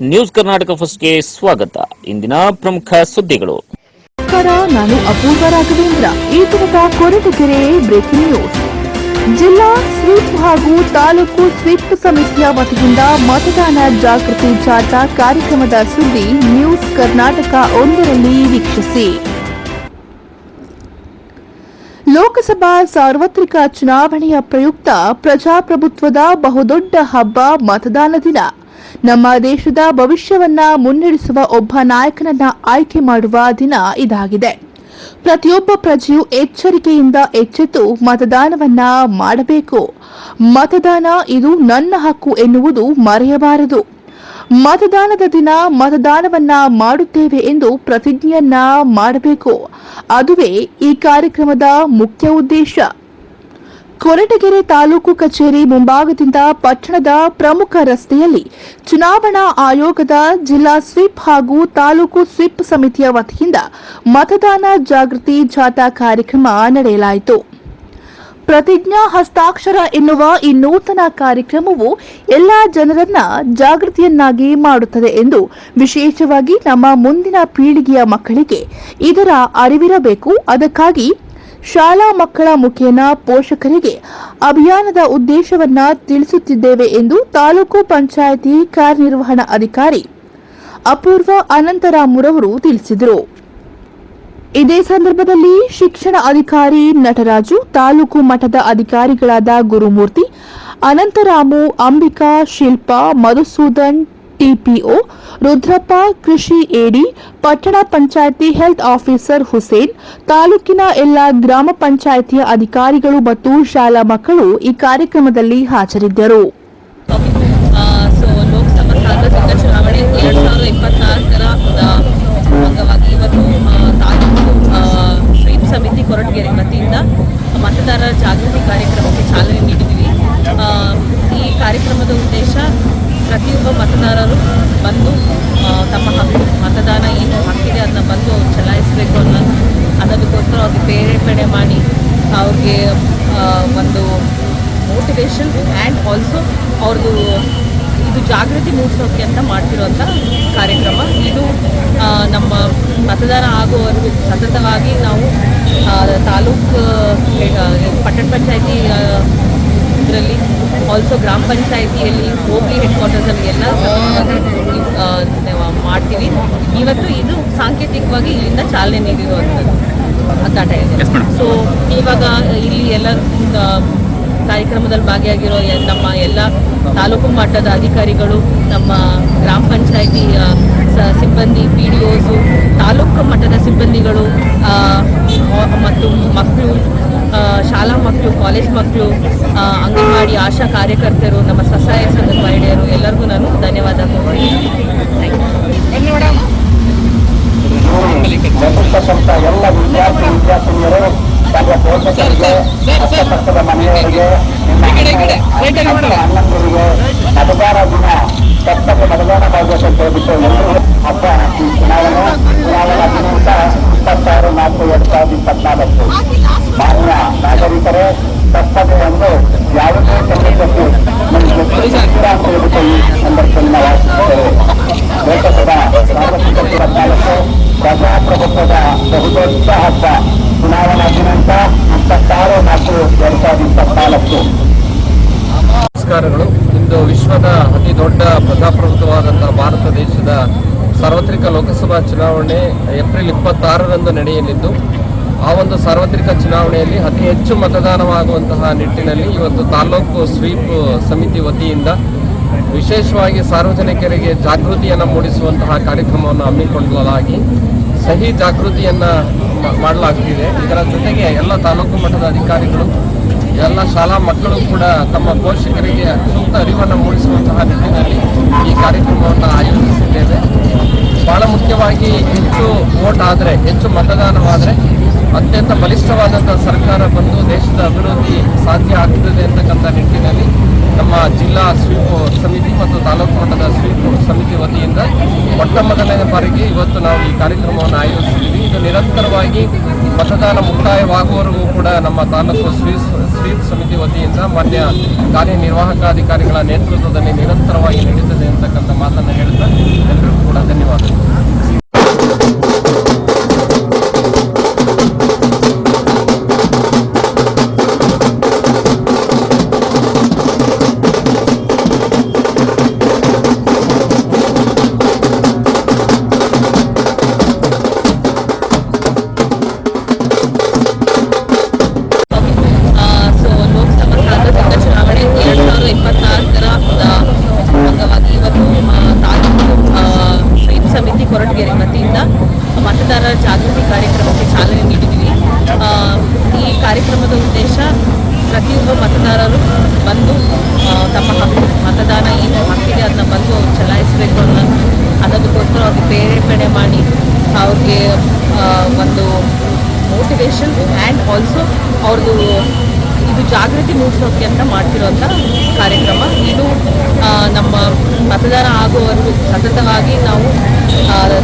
News Karnataka ಫಸ್ಟ್ಗೆ ಸ್ವಾಗತ. ಇಂದಿನ ಪ್ರಮುಖ ಸುದ್ದಿಗಳು. ನಾನು ಅಪೂರ್ವ ರಾಘವೇಂದ್ರ. ಈ ದಿನದ ಕೊರಟಗೆರೆ ಬ್ರೇಕಿಂಗ್ ನ್ಯೂಸ್ ಜಿಲ್ಲಾ ಸ್ವೀಪ್ ಹಾಗೂ ತಾಲೂಕು ಸ್ವೀಪ್ ಸಮಿತಿಯ ವತಿಯಿಂದ ಮತದಾನ ಜಾಗೃತಿ ಜಾಥಾ ಕಾರ್ಯಕ್ರಮದ ಸುದ್ದಿ ನ್ಯೂಸ್ ಕರ್ನಾಟಕ ಒಂದರಲ್ಲಿ ವೀಕ್ಷಿಸಿ. ಲೋಕಸಭಾ ಸಾರ್ವತ್ರಿಕ ಚುನಾವಣೆಯ ಪ್ರಯುಕ್ತ ಪ್ರಜಾಪ್ರಭುತ್ವದ ಬಹುದೊಡ್ಡ ಹಬ್ಬ ಮತದಾನ ದಿನ. ನಮ್ಮ ದೇಶದ ಭವಿಷ್ಯವನ್ನ ಮುನ್ನಡೆಸುವ ಒಬ್ಬ ನಾಯಕನನ್ನ ಆಯ್ಕೆ ಮಾಡುವ ದಿನ ಇದಾಗಿದೆ. ಪ್ರತಿಯೊಬ್ಬ ಪ್ರಜೆಯು ಎಚ್ಚರಿಕೆಯಿಂದ ಎಚ್ಚೆತ್ತು ಮತದಾನವನ್ನ ಮಾಡಬೇಕು. ಮತದಾನ ಇದು ನನ್ನ ಹಕ್ಕು ಎನ್ನುವುದು ಮರೆಯಬಾರದು. ಮತದಾನದ ದಿನ ಮತದಾನವನ್ನ ಮಾಡುತ್ತೇವೆ ಎಂದು ಪ್ರತಿಜ್ಞೆಯನ್ನ ಮಾಡಬೇಕು. ಅದುವೇ ಈ ಕಾರ್ಯಕ್ರಮದ ಮುಖ್ಯ ಉದ್ದೇಶ. ಕೊರಟಗೆರೆ ತಾಲೂಕು ಕಚೇರಿ ಮುಂಭಾಗದಿಂದ ಪಟ್ಟಣದ ಪ್ರಮುಖ ರಸ್ತೆಯಲ್ಲಿ ಚುನಾವಣಾ ಆಯೋಗದ ಜಿಲ್ಲಾ ಸ್ವೀಪ್ ಹಾಗೂ ತಾಲೂಕು ಸ್ವೀಪ್ ಸಮಿತಿಯ ವತಿಯಿಂದ ಮತದಾನ ಜಾಗೃತಿ ಜಾಥಾ ಕಾರ್ಯಕ್ರಮ ನಡೆಯಲಾಯಿತು. ಪ್ರತಿಜ್ಞಾ ಹಸ್ತಾಕ್ಷರ ಎನ್ನುವ ಈ ನೂತನ ಕಾರ್ಯಕ್ರಮವು ಎಲ್ಲ ಜನರನ್ನ ಜಾಗೃತಿಯನ್ನಾಗಿ ಮಾಡುತ್ತದೆ ಎಂದು ವಿಶೇಷವಾಗಿ ನಮ್ಮ ಮುಂದಿನ ಪೀಳಿಗೆಯ ಮಕ್ಕಳಿಗೆ ಇದರ ಅರಿವಿರಬೇಕು. ಅದಕ್ಕಾಗಿ ಶಾಲಾ ಮಕ್ಕಳ ಮುಖೇನ ಪೋಷಕರಿಗೆ ಅಭಿಯಾನದ ಉದ್ದೇಶವನ್ನ ತಿಳಿಸುತ್ತಿದ್ದೇವೆ ಎಂದು ತಾಲೂಕು ಪಂಚಾಯಿತಿ ಕಾರ್ಯನಿರ್ವಹಣಾ ಅಧಿಕಾರಿ ಅಪೂರ್ವ ಅನಂತರಾಮುರವರು ತಿಳಿಸಿದರು. ಇದೇ ಸಂದರ್ಭದಲ್ಲಿ ಶಿಕ್ಷಣ ಅಧಿಕಾರಿ ನಟರಾಜು, ತಾಲೂಕು ಮಠದ ಅಧಿಕಾರಿಗಳಾದ ಗುರುಮೂರ್ತಿ, ಅನಂತರಾಮು, ಅಂಬಿಕಾ, ಶಿಲ್ಪಾ, ಮಧುಸೂದನ್ ಟಿಪಿಒ ರುದ್ರಪ್ಪ, ಕೃಷಿ ಎಡಿ, ಪಟ್ಟಣ ಪಂಚಾಯಿತಿ ಹೆಲ್ತ್ ಆಫೀಸರ್ ಹುಸೇನ್, ತಾಲೂಕಿನ ಎಲ್ಲ ಗ್ರಾಮ ಪಂಚಾಯಿತಿಯ ಅಧಿಕಾರಿಗಳು ಮತ್ತು ಶಾಲಾ ಮಕ್ಕಳು ಈ ಕಾರ್ಯಕ್ರಮದಲ್ಲಿ ಹಾಜರಿದ್ದರು. ಅಂಗವಾಗಿ ಇವತ್ತು ಆ, ತಾಲೂಕು ಆ, ಸ್ವೀಪ್ ಸಮಿತಿ ಕೊರಟಗೆರೆ ವತಿಯಿಂದ ಮತದಾರರ ಜಾಗೃತಿ ಕಾರ್ಯಕ್ರಮಕ್ಕೆ ಚಾಲನೆ ನೀಡಿದ್ವಿ ಆ, ಈ ಕಾರ್ಯಕ್ರಮದ ಉದ್ದೇಶ ಪ್ರತಿಯೊಬ್ಬ ಮತದಾರರು ಬಂದು ಆ, ತಮ್ಮ ಹಕ್ಕು ಮತದಾನ ಏನು ಹಕ್ಕಿದೆ ಅದನ್ನ ಬಂದು ಅವ್ರು ಚಲಾಯಿಸಬೇಕು ಅನ್ನೋ ಅನ್ನೋದಕ್ಕೋಸ್ಕರ ಅವ್ರಿಗೆ ಪ್ರೇರೇಪಣೆ ಮಾಡಿ ಅವ್ರಿಗೆ ಒಂದು ಮೋಟಿವೇಶನ್ ಆ್ಯಂಡ್ ಆಲ್ಸೋ ಅವ್ರದ್ದು ಇದು ಜಾಗೃತಿ ಮೂಡಿಸೋಕೆ ಅಂತ ಮಾಡ್ತಿರೋಂಥ ಕಾರ್ಯಕ್ರಮ. ಇದು ನಮ್ಮ ಮತದಾನ ಆಗುವವರೆಗೂ ಸತತವಾಗಿ ನಾವು ತಾಲೂಕು ಪಟ್ಟಣ ಪಂಚಾಯತಿ ಇದರಲ್ಲಿ ಆಲ್ಸೋ ಗ್ರಾಮ ಪಂಚಾಯತಿಯಲ್ಲಿ ಹೋಬಳಿ ಹೆಡ್ ಕ್ವಾರ್ಟರ್ಸಲ್ಲಿ ಎಲ್ಲ ಮಾಡ್ತೀವಿ. ಇವತ್ತು ಇದು ಸಾಂಕೇತಿಕವಾಗಿ ಇಲ್ಲಿಂದ ಚಾಲನೆ ನೀಡಿರುವಂಥದ್ದು. ಅತ್ತಾಟ ಇದೆ. ಸೊ ಇವಾಗ ಇಲ್ಲಿ ಎಲ್ಲ ಕಾರ್ಯಕ್ರಮದಲ್ಲಿ ಭಾಗಿಯಾಗಿರೋ ನಮ್ಮ ಎಲ್ಲ ತಾಲೂಕು ಮಟ್ಟದ ಅಧಿಕಾರಿಗಳು ನಮ್ಮ ಗ್ರಾಮ ಪಂಚಾಯತಿ ಸಿಬ್ಬಂದಿ ಪಿ ಡಿ ಒಸು ತಾಲೂಕು ಮಟ್ಟದ ಸಿಬ್ಬಂದಿಗಳು ಮತ್ತು ಮಕ್ಕಳು ಶಾಲಾ ಮಕ್ಕಳು ಕಾಲೇಜ್ ಮಕ್ಕಳು ಅಂಗನವಾಡಿ ಆಶಾ ಕಾರ್ಯಕರ್ತರು ನಮ್ಮ ಸ್ವಸಹಾಯ ಸಂಘದ ಮಹಿಳೆಯರು ಎಲ್ಲರಿಗೂ ನಾನು ಧನ್ಯವಾದ ಥ್ಯಾಂಕ್ ಎಲ್ಲ ವಿದ್ಯಾರ್ಥಿ ವಿದ್ಯಾರ್ಥಿನಿಯರು ತಮ್ಮ ಪೋಷಕರಿಗೆ ಪಕ್ಕದ ಮನೆಯವರಿಗೆ ಅಣ್ಣಂದಿರಿಗೆ ಮತದಾರ ದಿನ ಕಟ್ಟಕ್ಕೆ ಮತದಾನ ಮಾಡಬೇಕಂತ ಹೇಳ್ಬಿಟ್ಟು ಎಲ್ಲರೂ ಹಬ್ಬ ಈ ಚುನಾವಣೆ ಚುನಾವಣಾ ದಿನಾಂಕ ಇಪ್ಪತ್ತಾರು ನಾಲ್ಕು ಎರಡು ಸಾವಿರದ ಇಪ್ಪತ್ನಾಲ್ಕು ಮಾನ್ಯ ನಾಗರಿಕರೇ ತಪ್ಪದೆ ಒಂದು ಯಾವುದೇ ಸಂದರ್ಭಕ್ಕೆ ನಮಗೆ ಗೊತ್ತಿಲ್ಲ ಅಂತ ಹೇಳ್ಬಿಟ್ಟು ಈ ಸಂದರ್ಭದಲ್ಲಿ ನಾವು ಆಶಿಸುತ್ತೇವೆ ಲೋಕಸಭಾ ಸಾರ್ವತ್ರಿಕ ಇಪ್ಪತ್ನಾಲ್ಕು ಪ್ರಜಾಪ್ರಭುತ್ವದ ಬಹುದೊಡ್ಡ ಹಬ್ಬ ಚುನಾವಣಾ ದಿನಾಂಕ ಇಪ್ಪತ್ತಾರು ನಾಲ್ಕು ಎರಡು ಸಾವಿರದ ಇಪ್ಪತ್ನಾಲ್ಕು ನಮಸ್ಕಾರಗಳು ಇಂದು ವಿಶ್ವದ ಅತಿ ದೊಡ್ಡ ಪ್ರಜಾಪ್ರಭುತ್ವವಾದಂತಹ ಭಾರತ ದೇಶದ ಸಾರ್ವತ್ರಿಕ ಲೋಕಸಭಾ ಚುನಾವಣೆ ಏಪ್ರಿಲ್ ಇಪ್ಪತ್ತಾರರಂದು ನಡೆಯಲಿದ್ದು, ಆ ಒಂದು ಸಾರ್ವತ್ರಿಕ ಚುನಾವಣೆಯಲ್ಲಿ ಅತಿ ಹೆಚ್ಚು ಮತದಾನವಾಗುವಂತಹ ನಿಟ್ಟಿನಲ್ಲಿ ಇವತ್ತು ತಾಲೂಕು ಸ್ವೀಪ್ ಸಮಿತಿ ವತಿಯಿಂದ ವಿಶೇಷವಾಗಿ ಸಾರ್ವಜನಿಕರಿಗೆ ಜಾಗೃತಿಯನ್ನು ಮೂಡಿಸುವಂತಹ ಕಾರ್ಯಕ್ರಮವನ್ನು ಹಮ್ಮಿಕೊಳ್ಳಲಾಗಿ ಸಹಿ ಜಾಗೃತಿಯನ್ನು ಮಾಡಲಾಗುತ್ತಿದೆ ಇದರ ಜೊತೆಗೆ ಎಲ್ಲ ತಾಲೂಕು ಮಟ್ಟದ ಅಧಿಕಾರಿಗಳು ಎಲ್ಲ ಶಾಲಾ ಮಕ್ಕಳು ಕೂಡ ತಮ್ಮ ಪೋಷಕರಿಗೆ ಸೂಕ್ತ ಅರಿವನ್ನು ಮೂಡಿಸುವಂತಹ ನಿಟ್ಟಿನಲ್ಲಿ ಈ ಕಾರ್ಯಕ್ರಮವನ್ನು ಆಯೋಜಿಸಿದ್ದೇವೆ. ಬಹಳ ಮುಖ್ಯವಾಗಿ ಹೆಚ್ಚು ವೋಟ್ ಆದರೆ, ಹೆಚ್ಚು ಮತದಾನವಾದರೆ ಅತ್ಯಂತ ಬಲಿಷ್ಠವಾದಂಥ ಸರ್ಕಾರ ಬಂದು ದೇಶದ ಅಭಿವೃದ್ಧಿ ಸಾಧ್ಯ ಆಗ್ತದೆ ಅಂತಕ್ಕಂಥ ನಿಟ್ಟಿನಲ್ಲಿ ನಮ್ಮ ಜಿಲ್ಲಾ ಸ್ವೀಪ್ ಸಮಿತಿ ಮತ್ತು ತಾಲೂಕು ಮಟ್ಟದ ಸ್ವೀಪ್ ಸಮಿತಿ ವತಿಯಿಂದ ಮೊಟ್ಟ ಮೊದಲನೇ ಬಾರಿಗೆ ಇವತ್ತು ನಾವು ಈ ಕಾರ್ಯಕ್ರಮವನ್ನು ಆಯೋಜಿಸಿದ್ದೀವಿ. ಇದು ನಿರಂತರವಾಗಿ ಮತದಾನ ಮುಕ್ತಾಯವಾಗುವವರೆಗೂ ಕೂಡ ನಮ್ಮ ತಾಲೂಕು ಸ್ವೀಪ್ ಸ್ವೀಪ್ ಸಮಿತಿ ವತಿಯಿಂದ ಮಾನ್ಯ ಕಾರ್ಯನಿರ್ವಾಹಕ ಅಧಿಕಾರಿಗಳ ನೇತೃತ್ವದಲ್ಲಿ ನಿರಂತರವಾಗಿ ನಡೀತದೆ ಅಂತಕ್ಕಂಥ ಮಾತನ್ನು ಮತದಾರರು ಬಂದು ತಮ್ಮ ಹಕ್ಕು ಮತದಾನ ಏನು ಹಕ್ಕಿದೆ ಅದನ್ನ ಬಂದು ಅವ್ರು ಚಲಾಯಿಸಬೇಕು ಅನ್ನೋದು ಅನ್ನೋದಕ್ಕೋಸ್ಕರ ಅವ್ರಿಗೆ ಪ್ರೇರೇಪಣೆ ಮಾಡಿ ಅವ್ರಿಗೆ ಒಂದು ಮೋಟಿವೇಶನ್ ಆ್ಯಂಡ್ ಆಲ್ಸೋ ಅವ್ರದ್ದು ಇದು ಜಾಗೃತಿ ಮೂಡಿಸೋಕೆ ಅಂತ ಮಾಡ್ತಿರೋಂಥ ಕಾರ್ಯಕ್ರಮ. ಇದು ನಮ್ಮ ಮತದಾನ ಆಗುವವರೆಗೂ ಸತತವಾಗಿ ನಾವು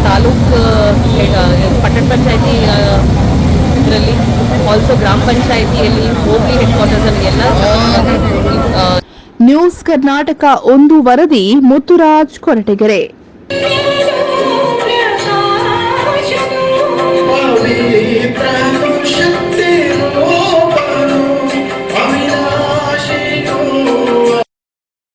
ತಾಲೂಕು ಪಟ್ಟಣ ಪಂಚಾಯತಿ ಇದರಲ್ಲಿ ಆಲ್ಸೋ ಗ್ರಾಮ ಪಂಚಾಯತಿಯಲ್ಲಿ ಹೋಬಳಿ ಹೆಡ್ ಕ್ವಾರ್ಟರ್ಸ್ ಅಲ್ಲಿ ಎಲ್ಲ ನ್ಯೂಸ್ ಕರ್ನಾಟಕ ಒಂದು ವರದಿ ಮುತ್ತುರಾಜ್ ಕೊರಟಗೆರೆ. ಪ್ರಾಂಶ